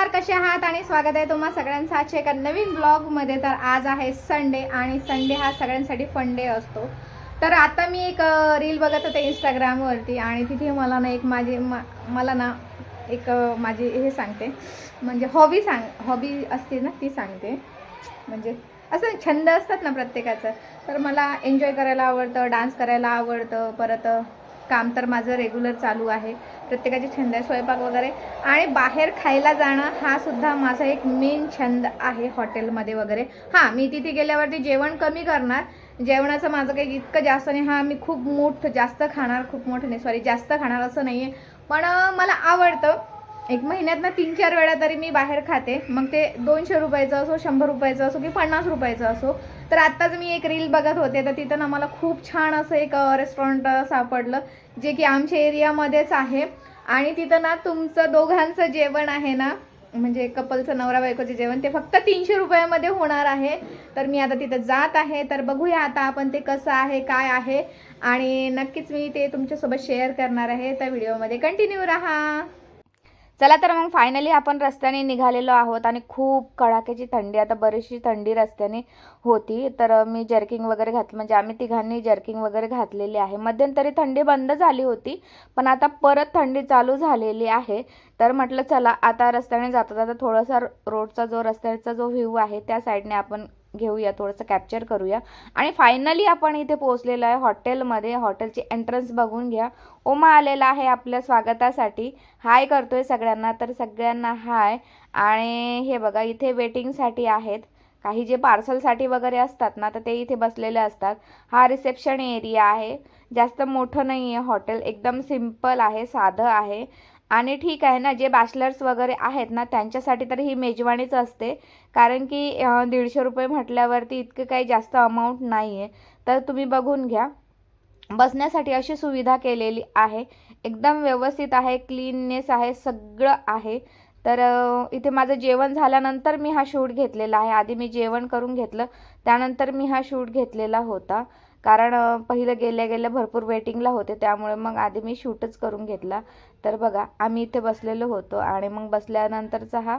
नमस्कार कसे आहात आणि स्वागत आहे तुम्हा सगळ्यांचं आजच्या एका नवीन ब्लॉगमध्ये. तर आज आहे संडे आणि संडे हा सगळ्यांसाठी फन डे असतो. तर आता मी एक रील बघत होते इंस्टाग्रामवरती आणि तिथे मला ना एक माझी मा- मला ना एक माझी हे सांगते. म्हणजे हॉबी सांग हॉबी असते ना ती सांगते. म्हणजे असं छंद असतात ना प्रत्येकाचं. तर मला एन्जॉय करायला आवडतं डान्स करायला आवडतं परत काम तर माझं रेग्युलर चालू आहे. प्रत्येकाचे छंद आहे स्वयंपाक वगैरे. आणि बाहेर खायला जाणं हा सुद्धा माझा एक मेन छंद आहे हॉटेलमध्ये वगैरे. हां मी तिथे गेल्यावरती जेवण कमी करणार. जेवणाचं माझं काही इतकं जास्त नाही. हां मी खूप मोठं जास्त खाणार खूप मोठं नाही. सॉरी जास्त खाणार असं नाही आहे पण मला आवडतं. एक महिन्यात ना तीन चार वेळा तरी मी बाहेर खाते. मग ते दोनशे रुपयाचं असो शंभर रुपयाचं असो की पन्नास रुपयाचं असो. तर आत्ताच मी एक रील बघत होते तर तिथं ना मला खूप छान असं एक रेस्टॉरंट सापडलं जे की आमच्या एरियामध्येच आहे. आणि तिथं ना तुमचं दोघांचं जेवण आहे ना म्हणजे कपलचं नवरा बायकोचे जेवण ते फक्त तीनशे रुपयामध्ये होणार आहे. तर मी आता तिथं जात आहे तर बघूया आता आपण ते कसं आहे काय आहे. आणि नक्कीच मी ते तुमच्यासोबत शेअर करणार आहे. त्या व्हिडिओमध्ये कंटिन्यू राहा. चला तर मग फायनली आपण रस्त्याने निघालेलो आहोत आणि खूप कडाक्याची थंडी आता बरीचशी थंडी रस्त्याने होती. तर मी जर्किंग वगैरे घातलं म्हणजे आम्ही तिघांनी जर्किंग वगैरे घातलेली आहे. मध्यंतरी थंडी बंद झाली होती पण आता परत थंडी चालू झालेली आहे. तर म्हटलं चला आता रस्त्याने जाता जाता थोडासा रोडचा जो रस्त्याचा जो व्ह्यू आहे त्या साईडने आपण घेऊया थोडंसं कॅप्चर करूया. आणि फायनली आपण इथे पोहोचलेलो आहे हॉटेलमध्ये हॉटेलची एंट्रन्स बघून घ्या. ओमा आलेला आहे आपल्या स्वागतासाठी. हाय करतोय सगळ्यांना. तर सगळ्यांना हाय आणि हे बघा इथे वेटिंगसाठी आहेत. काही जे पार्सलसाठी वगैरे असतात ना तर ते इथे बसलेले असतात. हा रिसेप्शन एरिया आहे. जास्त मोठं नाही आहे हॉटेल एकदम सिंपल आहे साधं आहे. आणि ठीक आहे ना जे बॅचलर्स वगैरे आहेत ना त्यांच्यासाठी तर ही मेजवानीच असते. कारण की दीडशे रुपये म्हटल्यावरती इतकं काही जास्त अमाऊंट नाही आहे तर तुम्ही बघून घ्या. बसण्यासाठी अशी सुविधा केलेली आहे. एकदम व्यवस्थित आहे क्लीननेस आहे सगळं आहे. तर इथे माझं जेवण झाल्यानंतर मी हा शूट घेतलेला आहे. आधी मी जेवण करून घेतलं. त्यानंतर मी हा शूट घेतलेला होता. कारण पहिलं गेल्या गेल्या भरपूर वेटिंगला होते त्यामुळे मग आधी मी शूटच करून घेतला. तर बघा आम्ही इथे बसलेलो होतो आणि मग बसल्यानंतरचा हा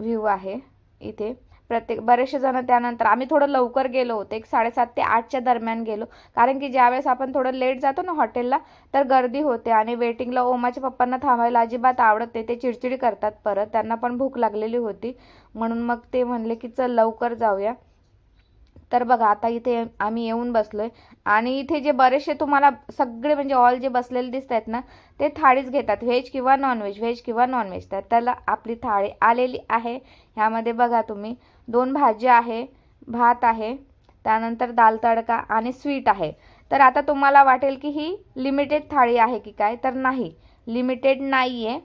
व्ह्यू आहे इथे. प्रत्येक बरेचसे जण त्यानंतर आम्ही थोडं लवकर गेलो होतो एक साडेसात ते आठच्या दरम्यान गेलो. कारण की ज्यावेळेस आपण थोडं लेट जातो ना हॉटेलला तर गर्दी होते आणि वेटिंगला ओमाच्या पप्पांना थांबायला अजिबात आवडत नाही ते चिडचिडी करतात परत त्यांना पण भूक लागलेली होती. म्हणून मग ते म्हणले की चल लवकर जाऊया. तर बघा आता इथे आम्ही येऊन बसलोय. आणि इथे जे बरेचसे तुम्हाला सगळे म्हणजे ऑल जे बसलेले दिसत आहेत ना ते थाळीच घेतात. व्हेज किंवा नॉनव्हेज व्हेज किंवा नॉनव्हेज तर त्याला आपली थाळी आलेली आहे. ह्यामध्ये बघा तुम्ही दोन भाज्या आहे भात आहे त्यानंतर दाल तडका आणि स्वीट आहे. तर आता तुम्हाला वाटेल की ही लिमिटेड थाळी आहे की काय? तर नाही. लिमिटेड नाही आहे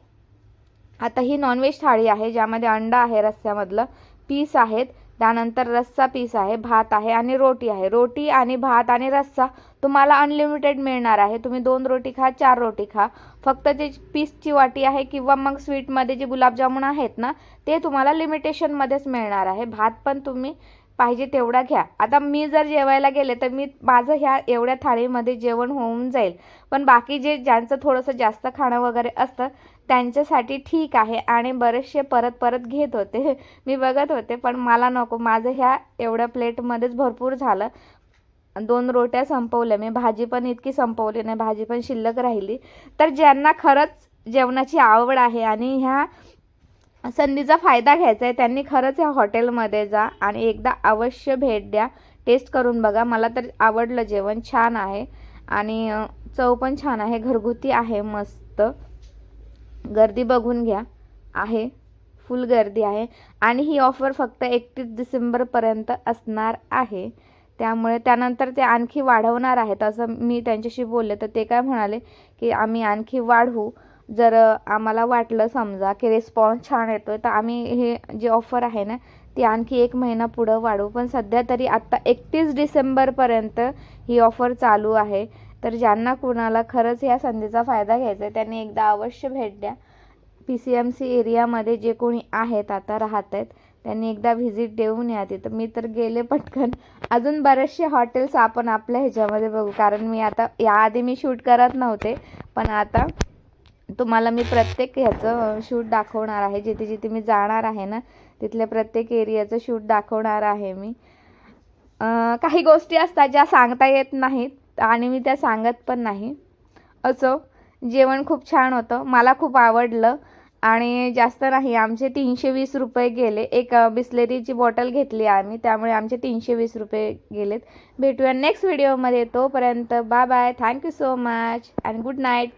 आता ही नॉनव्हेज थाळी आहे ज्यामध्ये अंडा आहे रस्स्यामधलं पीस आहेत. त्यानंतर रस्सा पीस आहे भात आहे आणि रोटी आहे. रोटी आणि भात आणि रस्सा तुम्हाला अनलिमिटेड मिळणार आहे. तुम्ही दोन रोटी खा चार रोटी खा. फक्त जे पीसची वाटी आहे किंवा मग स्वीटमध्ये जे गुलाबजामुन आहेत ना ते तुम्हाला लिमिटेशनमध्येच मिळणार आहे. भात पण तुम्ही पाहिजे तेवढा घ्या. आता मी जर जेवायला गेले तर मी माझं ह्या एवढ्या थाळीमध्ये जेवण होऊन जाईल. पण बाकी जे ज्यांचं थोडंसं जास्त खाणं वगैरे असतं त्यांच्यासाठी ठीक आहे आणि बरेचसे परत परत घेत होते. मी बघत होते पण मला नको. माझं ह्या एवढ्या प्लेटमध्येच भरपूर झालं. दोन रोट्या संपवल्या. मी भाजी पण इतकी संपवली नाही. भाजी पण शिल्लक राहिली. तर ज्यांना खरंच जेवणाची आवड आहे आणि ह्या संधीचा फायदा घ्यायचा आहे त्यांनी खरंच ह्या हॉटेलमध्ये जा आणि एकदा अवश्य भेट द्या. टेस्ट करून बघा. मला तर आवडलं जेवण. छान आहे. आणि चव पण छान आहे. घरगुती आहे. मस्त. गर्दी बघून घ्या. आहे. फुल गर्दी आहे. आणि ही ऑफर फक्त एकतीस डिसेंबरपर्यंत असणार आहे. त्यामुळे त्यानंतर ते आणखी वाढवणार आहेत. असं मी त्यांच्याशी बोलले तर ते काय म्हणाले की आम्ही आणखी वाढवू. जर आम्हाला वाटलं समजा की रिस्पॉन्स छान येतो तर आम्ही हे जे ऑफर आहे ना ती आणखी एक महिना पुढं वाढवू. पण सध्या तरी आत्ता एकतीस डिसेंबरपर्यंत ही ऑफर चालू आहे. तर ज्यांना कुणाला खरंच या संधीचा फायदा घ्यायचा आहे त्यांनी एकदा अवश्य भेट द्या. पी सी एम सी एरियामध्ये जे कोणी आहेत आता राहत आहेत त्यांनी एकदा व्हिजिट देऊन या तिथं. मी तर गेले पटकन. अजून बरेचसे हॉटेल्स आपण आपल्या ह्याच्यामध्ये बघू. कारण मी आता याआधी मी शूट करत नव्हते पण आता तुम्हाला मी प्रत्येक ह्याचं शूट दाखवणार आहे. जिथे जिथे मी जाणार आहे ना तिथल्या प्रत्येक एरियाचं शूट दाखवणार आहे मी. काही गोष्टी असतात ज्या सांगता येत नाहीत. आणि मी त्या सांगत पण नाही. असो जेवण खूप छान होतं. मला खूप आवडलं. आणि जास्त नाही आमचे तीनशे वीस रुपये गेले. एक बिस्लेरीची बॉटल घेतली आम्ही. त्यामुळे आमचे तीनशे वीस रुपये गेलेत. भेटूया नेक्स्ट व्हिडिओमध्ये तोपर्यंत bye bye thank you so much and good night